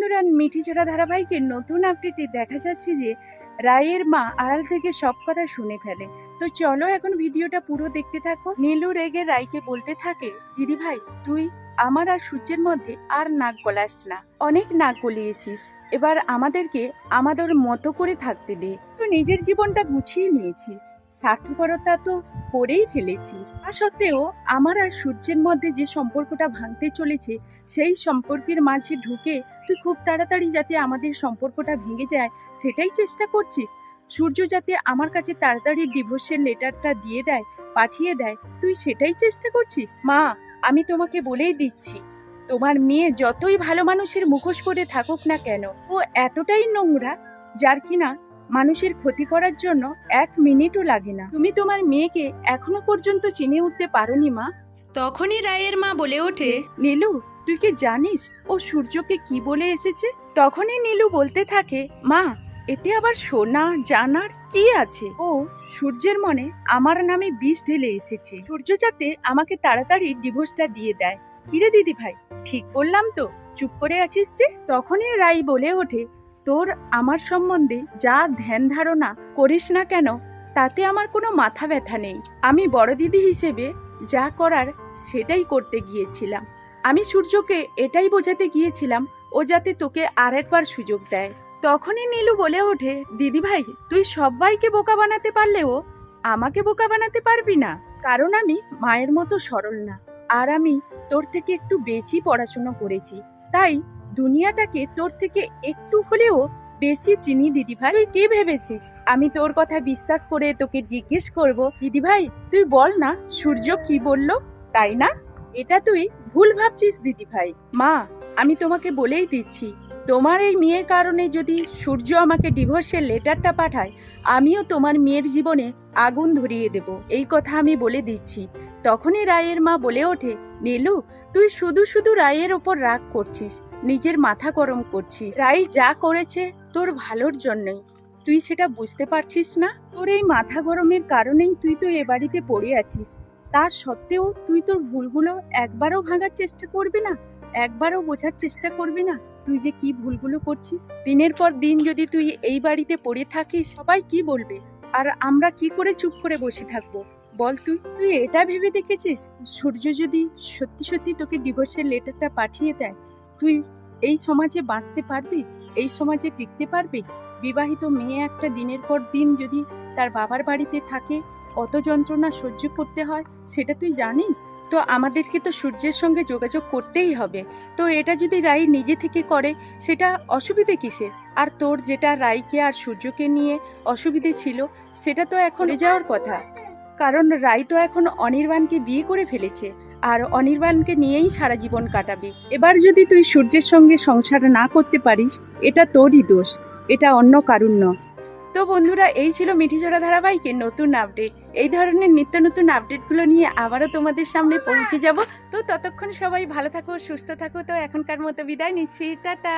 বন্ধুরা মিঠি চোরা ধারাবাহিকের নতুন আপডেটে দেখা যাচ্ছে যে, রায়ের মা আড়াল থেকে সব কথা শুনে ফেলে। তো চলো এখন ভিডিওটা পুরো দেখতে থাকো। নীলু রেগে রায়কে বলতে থাকে, দিদি ভাই, তুই আমার আর সূর্যের মধ্যে আর নাক গলাস না। অনেক নাক গলিয়েছিস। এবার আমাদেরকে আমাদের মতো করে থাকতে দে। তুই নিজের জীবনটা গুছিয়ে নিয়েছিস। স্বার্থপরতা তো করেই ফেলেছিস। তা সত্ত্বেও আমার আর সূর্যের মধ্যে যে সম্পর্কটা ভাঙতে চলেছে, সেই সম্পর্কের মাঝে ঢুকে তুই খুব তাড়াতাড়ি যাতে আমাদের সম্পর্কটা ভেঙে যায়, সেটাই চেষ্টা করছিস। সূর্য যাতে আমার কাছে তাড়াতাড়ি ডিভোর্সের লেটারটা দিয়ে দেয়, পাঠিয়ে দেয়, তুই সেটাই চেষ্টা করছিস? মা, আমি তোমাকে বলেই দিচ্ছি, তোমার মেয়ে যতই ভালো মানুষের মুখোশ পরে থাকুক না কেন, ও এতটাই নোংরা, যার কিনা মানুষের ক্ষতি করার জন্য এক মিনিটও লাগে না। তুমি তোমার মেয়েকে এখনও পর্যন্ত চিনে উঠতে পারোনি মা। তখনই রায়ের মা বলে ওঠে নীলু তুই কি জানিস ও সূর্যকে কি বলে এসেছে? তখনই নীলু বলতে থাকে মা এতে আবার শোনা জানার কি আছে? ও সূর্যের মনে আমার নামে বিষ ঢেলে এসেছে। সূর্য যাতে আমাকে তাড়াতাড়ি ডিভোর্সটা দিয়ে দেয়। কিরে দিদি ভাই ঠিক বললাম তো চুপ করে আছিস যে? তখনই রাই বলে ওঠে তোর আমার সম্বন্ধে যা ধ্যান ধারণা করিস না কেন, তাতে আমার কোনো মাথা ব্যথা নেই। আমি বড় দিদি হিসেবে যা করার সেটাই করতে গিয়েছিলাম। আমি সূর্যকে এটাই বোঝাতে গিয়েছিলাম, ও যাতে তোকে আরেকবার সুযোগ দেয়। তখনই নীলু বলে ওঠে দিদি ভাই তুই সবাইকে বোকা বানাতে পারলেও আমাকে বোকা বানাতে পারবি না। কারণ আমি মায়ের মতো সরল না। আর আমি তোর থেকে একটু বেশি পড়াশুনো করেছি। তাই দুনিয়াটাকে তোর থেকে একটু হলেও বেশি চিনি, দিদি ভাই। তুই কি ভেবেছিস? আমি তোর কথা বিশ্বাস করে তোকে জিজ্ঞেস করব, দিদি ভাই, তুই বল না, সূর্য কি বলল? তাই না? এটা তুই ভুল ভাবছিস, দিদি ভাই। মা, আমি তোমাকে বলেই দিচ্ছি, তোমার এই মেয়ের কারণে যদি সূর্য আমাকে ডিভোর্সের লেটারটা পাঠায়, আমিও তোমার মেয়ের জীবনে আগুন ধরিয়ে দেব। এই কথা আমি বলে দিচ্ছি। তখনই রায়ের মা বলে ওঠে, নীলু, তুই শুধু শুধু রায়ের ওপর রাগ করছিস। নিজের মাথা গরম করছিস। রাই যা করেছে তোর ভালোর জন্যই। তুই সেটা বুঝতে পারছিস না? তোর এই মাথা গরমের কারণেই তুই তো এ বাড়িতে পড়ে আছিস। তা সত্ত্বেও তুই তোর ভুলগুলো একবারও ভাঙার চেষ্টা করবি না? একবারও বোঝার চেষ্টা করবি না? তুই যে কি ভুলগুলো করছিস? দিনের পর দিন যদি তুই এই বাড়িতে পড়ে থাকিস, সবাই কি বলবে? আর আমরা কি করে চুপ করে বসে থাকব? বল তুই তুই এটা ভেবে দেখেছিস? সূর্য যদি সত্যি সত্যি তোকে ডিভোর্সের লেটারটা পাঠিয়ে দেয় তুই এই সমাজে বাঁচতে পারবি, এই সমাজে টিকতে পারবি? বিবাহিত মেয়ে একটা দিনের পর দিন যদি তার বাবার বাড়িতে থাকে, কত যন্ত্রণা সহ্য করতে হয়, সেটা তুই জানিস? তো আমাদেরকে তো সূর্যের সঙ্গে যোগাযোগ করতেই হবে। তো এটা যদি রাই নিজে থেকে করে, সেটা অসুবিধে কিসের? আর তোর যেটা রাইকে আর সূর্যকে নিয়ে অসুবিধে ছিল, সেটা তো এখন যাওয়ার কথা। কারণ রাই তো এখন অনির্বাণকে বিয়ে করে ফেলেছে। আর অনির্বাণকে নিয়েই সারা জীবন কাটাবে। এবার যদি তুই সূর্যের সঙ্গে সংসার না করতে পারিস, এটা তোরই দোষ, এটা অন্য কারুর ন তো বন্ধুরা, এই ছিল মিঠিচড়া ধারাবাহিকের নতুন আপডেট। এই ধরনের নিত্য নতুন আপডেটগুলো নিয়ে আবারও তোমাদের সামনে পৌঁছে যাব। তো ততক্ষণ সবাই ভালো থাকো, সুস্থ থাকো। তো এখনকার মতো বিদায় নিচ্ছি। টাটা!